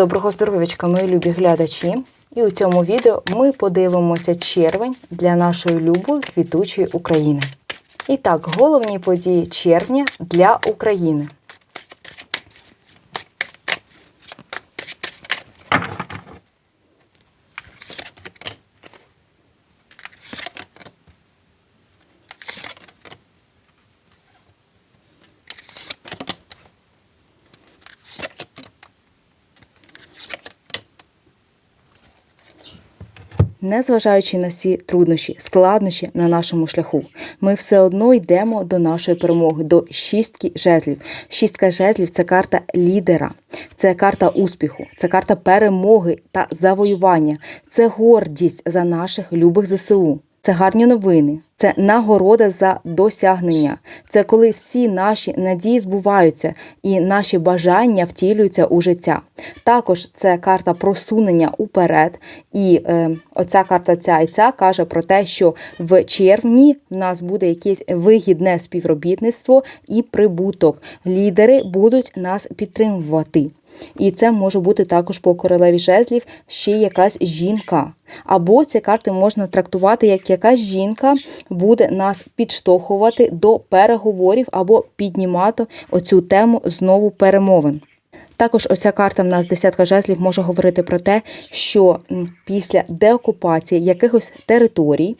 Доброго здоров'ячка, мої любі глядачі! І у цьому відео ми подивимося червень для нашої любої квітучої України. І так, головні події червня для України. Незважаючи на всі труднощі, складнощі на нашому шляху, ми все одно йдемо до нашої перемоги, до шістки жезлів. Шістка жезлів це карта лідера, це карта успіху, це карта перемоги та завоювання, це гордість за наших любих ЗСУ. Це гарні новини, це нагорода за досягнення. Це коли всі наші надії збуваються і наші бажання втілюються у життя. Також це карта просунення уперед. І е, оця карта ця і ця каже про те, що в червні в нас буде якесь вигідне співробітництво і прибуток. Лідери будуть нас підтримувати. І це може бути також по королеві жезлів ще якась жінка. Або ці карти можна трактувати як якась жінка буде нас підштовхувати до переговорів або піднімати оцю тему знову перемовин. Також оця карта в нас десятка жезлів може говорити про те, що після деокупації якихось територій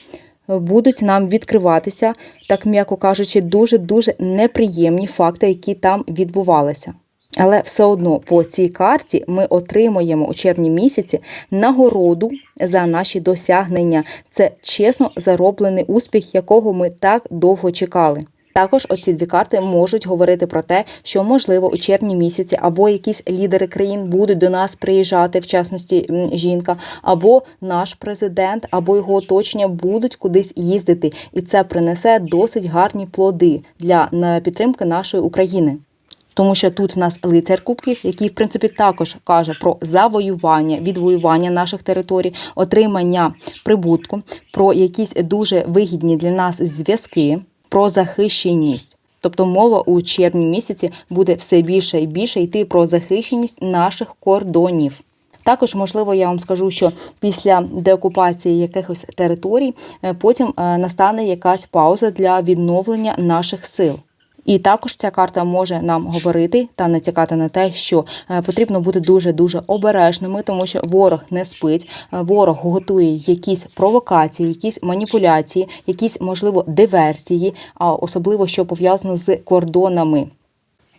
будуть нам відкриватися, так м'яко кажучи, дуже дуже неприємні факти, які там відбувалися. Але все одно по цій карті ми отримуємо у червні місяці нагороду за наші досягнення. Це чесно зароблений успіх, якого ми так довго чекали. Також оці дві карти можуть говорити про те, що можливо у червні місяці або якісь лідери країн будуть до нас приїжджати, в частності жінка, або наш президент, або його оточення будуть кудись їздити, і це принесе досить гарні плоди для підтримки нашої України. Тому що тут в нас лицар кубків, який в принципі також каже про завоювання, відвоювання наших територій, отримання прибутку, про якісь дуже вигідні для нас зв'язки, про захищеність. Тобто мова у червні місяці буде все більше і більше йти про захищеність наших кордонів. Також, можливо, я вам скажу, що після деокупації якихось територій е, потім е, настане якась пауза для відновлення наших сил. І також ця карта може нам говорити та натякати на те, що е, потрібно бути дуже дуже обережними, тому що ворог не спить, е, ворог готує якісь провокації, якісь маніпуляції, якісь можливо диверсії, а особливо що пов'язано з кордонами.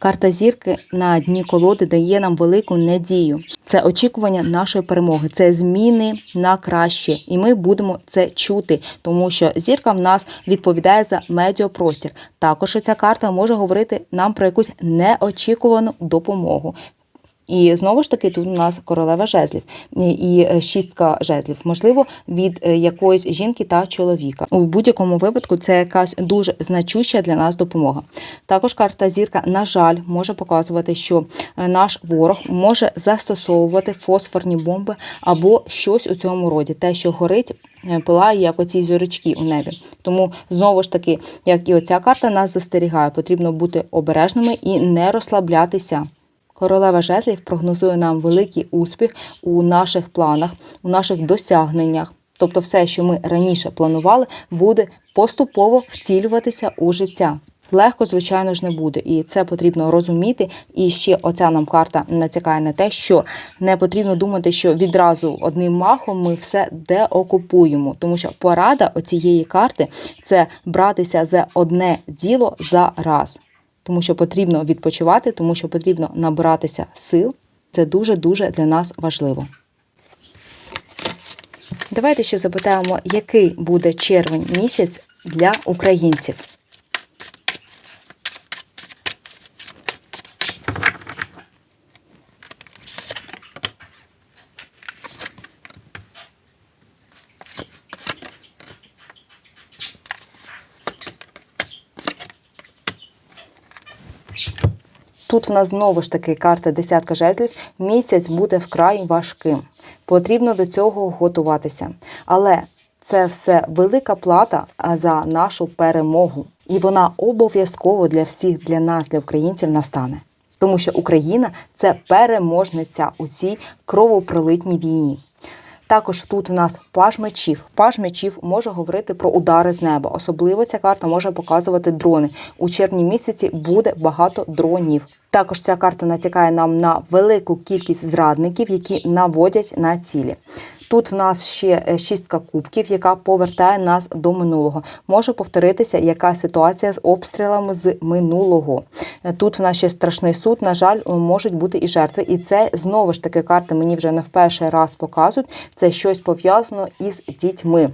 Карта зірки на дні колоди дає нам велику надію. Це очікування нашої перемоги, це зміни на краще, і ми будемо це чути, тому що зірка в нас відповідає за медіапростір. Також ця карта може говорити нам про якусь неочікувану допомогу. І знову ж таки, тут у нас королева жезлів і е, шістка жезлів, можливо, від е, якоїсь жінки та чоловіка. У будь-якому випадку це якась дуже значуща для нас допомога. Також карта зірка, на жаль, може показувати, що е, наш ворог може застосовувати фосфорні бомби або щось у цьому роді, те, що горить. Пилає, як оці зірочки у небі. Тому знову ж таки, як і оця карта нас застерігає, потрібно бути обережними і не розслаблятися. Королева жезлів прогнозує нам великий успіх у наших планах, у наших досягненнях. Тобто, все, що ми раніше планували, буде поступово втілюватися у життя. Легко, звичайно ж, не буде, і це потрібно розуміти. І ще оця нам карта натякає на те, що не потрібно думати, що відразу одним махом ми все деокупуємо, тому що порада оцієї карти це братися за одне діло за раз тому що потрібно відпочивати, тому що потрібно набиратися сил. Це дуже-дуже для нас важливо. Давайте ще запитаємо, який буде червень місяць для українців. В нас знову ж таки карта десятка жезлів. Місяць буде вкрай важким. Потрібно до цього готуватися. Але це все велика плата за нашу перемогу. І вона обов'язково для всіх, для нас, для українців, настане. тому що Україна це переможниця у цій кровопролитній війні. Також тут в нас паж мечів. Паж мечів може говорити про удари з неба. Особливо ця карта може показувати дрони. У червні місяці буде багато дронів. Також ця карта натякає нам на велику кількість зрадників, які наводять на цілі. Тут в нас ще е, шістка кубків, яка повертає нас до минулого. Може повторитися яка ситуація з обстрілами з минулого. Е, Тут в нас ще страшний суд. На жаль, е, можуть бути і жертви. І це знову ж таки карти мені вже не в перший раз показують. Це щось пов'язано із дітьми.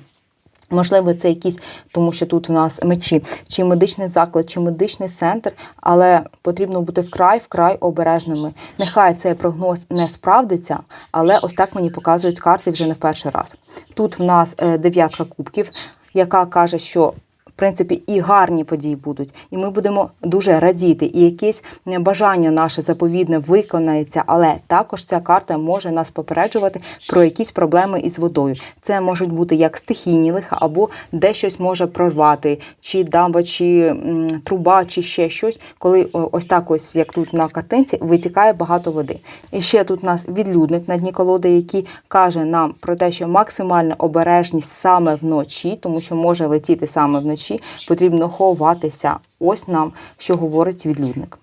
Можливо, це якісь, тому що тут у нас мечі, чи медичний заклад, чи медичний центр, але потрібно бути вкрай вкрай обережними. Нехай цей прогноз не справдиться, але ось так мені показують карти вже не в перший раз. Тут в нас е, дев'ятка кубків, яка каже, що принципі і гарні події будуть, і ми будемо дуже радіти, і якесь бажання наше заповідне виконається, але також ця карта може нас попереджувати про якісь проблеми із водою. Це можуть бути як стихійні лиха, або де щось може прорвати, чи дамба, чи труба, чи ще щось, коли ось так, ось як тут на картинці, витікає багато води. І ще тут у нас відлюдник на дні колоди, який каже нам про те, що максимальна обережність саме вночі, тому що може летіти саме вночі, потрібно ховатися. Ось нам, що говорить відлюдник.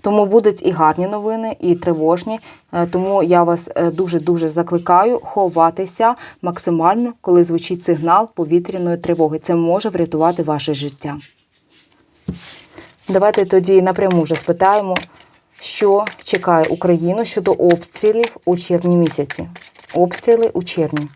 Тому будуть і гарні новини, і тривожні. Е, Тому я вас дуже дуже закликаю ховатися максимально, коли звучить сигнал повітряної тривоги. Це може врятувати ваше життя. Давайте тоді напряму вже спитаємо, що чекає Україну щодо обстрілів у червні місяці. Обстріли у червні.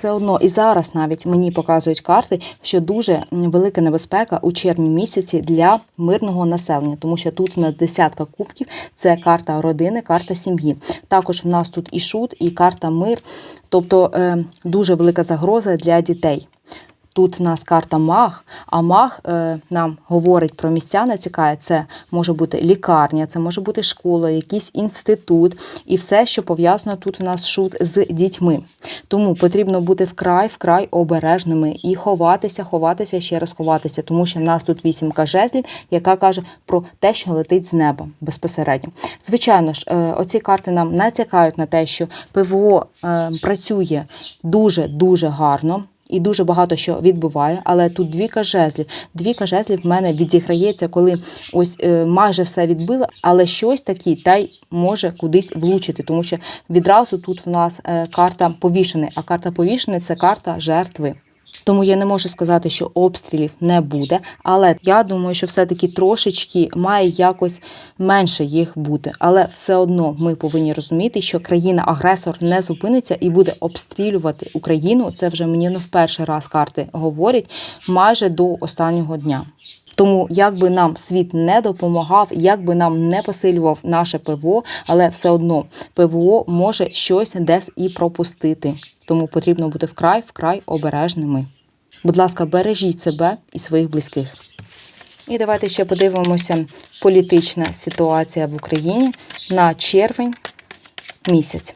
Все одно і зараз навіть мені показують карти, що дуже велика небезпека у червні місяці для мирного населення, тому що тут на десятка кубків це карта родини, карта сім'ї. Також в нас тут і шут, і карта мир, тобто е, дуже велика загроза для дітей. Тут в нас карта маг, а маг е, нам говорить про місця, натякає. Це може бути лікарня, це може бути школа, якийсь інститут і все, що пов'язано тут в нас шут з дітьми. Тому потрібно бути вкрай вкрай обережними і ховатися, ховатися, ще раз ховатися, тому що в нас тут вісімка жезлів, яка каже про те, що летить з неба безпосередньо. Звичайно ж, е, оці карти нам натякають на те, що ПВО е, працює дуже дуже гарно і дуже багато що відбуває, але тут двіка жезлів. Двіка жезлів в мене відіграється, коли ось е, майже все відбило, але щось таке та й може кудись влучити, тому що відразу тут в нас е, карта повішений, а карта повішений це карта жертви. Тому я не можу сказати, що обстрілів не буде, але я думаю, що все-таки трошечки має якось менше їх бути. Але все одно ми повинні розуміти, що країна-агресор не зупиниться і буде обстрілювати Україну. Це вже мені не в перший раз карти говорять майже до останнього дня. Тому як би нам світ не допомагав, як би нам не посилював наше ПВО, але все одно ПВО може щось десь і пропустити. Тому потрібно бути вкрай вкрай обережними. Будь ласка, бережіть себе і своїх близьких. І давайте ще подивимося політична ситуація в Україні на червень місяць.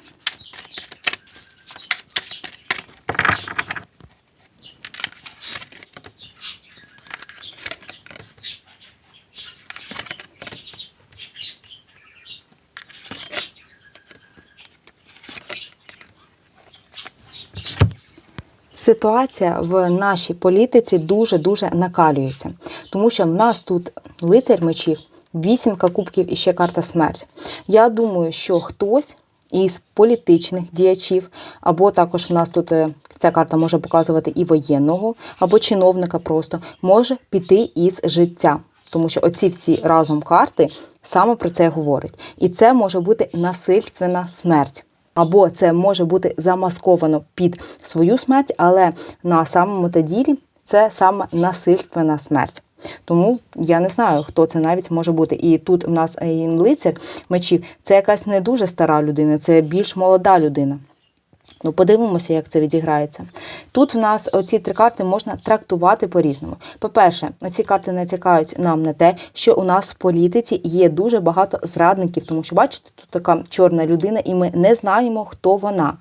Ситуація в нашій політиці дуже дуже накалюється, тому що в нас тут лицар мечів, вісімка кубків і ще карта смерть. Я думаю, що хтось із політичних діячів, або також в нас тут е, ця карта може показувати і воєнного, або чиновника просто може піти із життя. Тому що оці всі разом карти саме про це говорять. І це може бути насильственна смерть. Або це може бути замасковано під свою смерть, але на самому та ділі це саме насильственна смерть. Тому я не знаю, хто це навіть може бути. І тут в нас е, лицар мечів це якась не дуже стара людина, це більш молода людина. Ну, подивимося, як це відіграється. Тут в нас оці три карти можна трактувати по-різному. По-перше, ці карти натякають нам на те, що у нас в політиці є дуже багато зрадників, тому що, бачите, тут така чорна людина, і ми не знаємо, хто вона.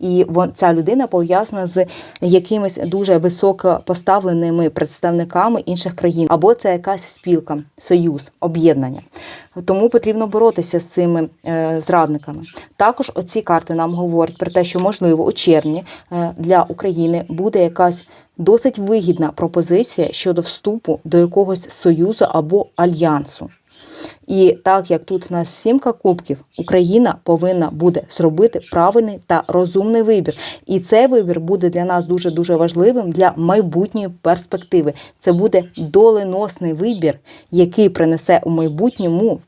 І ця людина пов'язана з якимись дуже високо поставленими представниками інших країн, або це якась спілка, союз, об'єднання. Тому потрібно боротися з цими е, зрадниками. Також оці карти нам говорять про те, що можливо у червні е, для України буде якась досить вигідна пропозиція щодо вступу до якогось союзу або альянсу. І так як тут у нас сімка кубків, Україна повинна буде зробити правильний та розумний вибір. І цей вибір буде для нас дуже дуже важливим для майбутньої перспективи. Це буде доленосний вибір, який принесе у майбутньому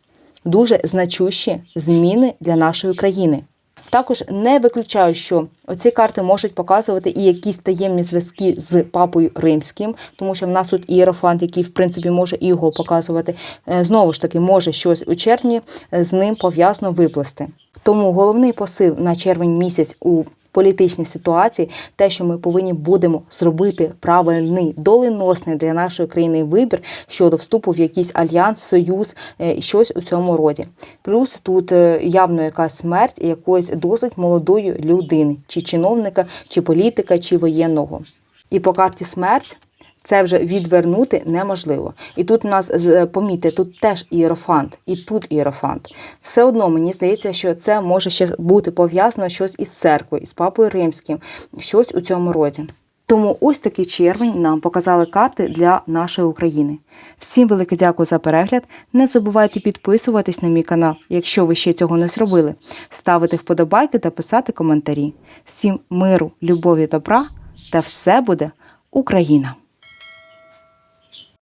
дуже значущі зміни для нашої країни. Також не виключаю, що ці карти можуть показувати і якісь таємні зв'язки з папою римським, тому що в нас тут ієрофант, який в принципі може і його показувати. Е, Знову ж таки, може щось у червні е, з ним пов'язано виплести. Тому головний посил на червень місяць у політичній ситуації, те, що ми повинні будемо зробити правильний доленосний для нашої країни вибір щодо вступу в якийсь альянс, союз, е, щось у цьому роді. Плюс тут е, явно якась смерть якоїсь досить молодої людини, чи чиновника, чи політика, чи воєнного. І по карті смерть. Це вже відвернути неможливо. І тут у нас з- помітьте, тут теж ієрофант, і тут ієрофант. Все одно мені здається, що це може ще бути пов'язано щось із церквою, із папою римським, щось у цьому роді. Тому ось такий червень нам показали карти для нашої України. Всім велике дякую за перегляд. Не забувайте підписуватись на мій канал, якщо ви ще цього не зробили, ставити вподобайки та писати коментарі. Всім миру, любові, добра та все буде Україна!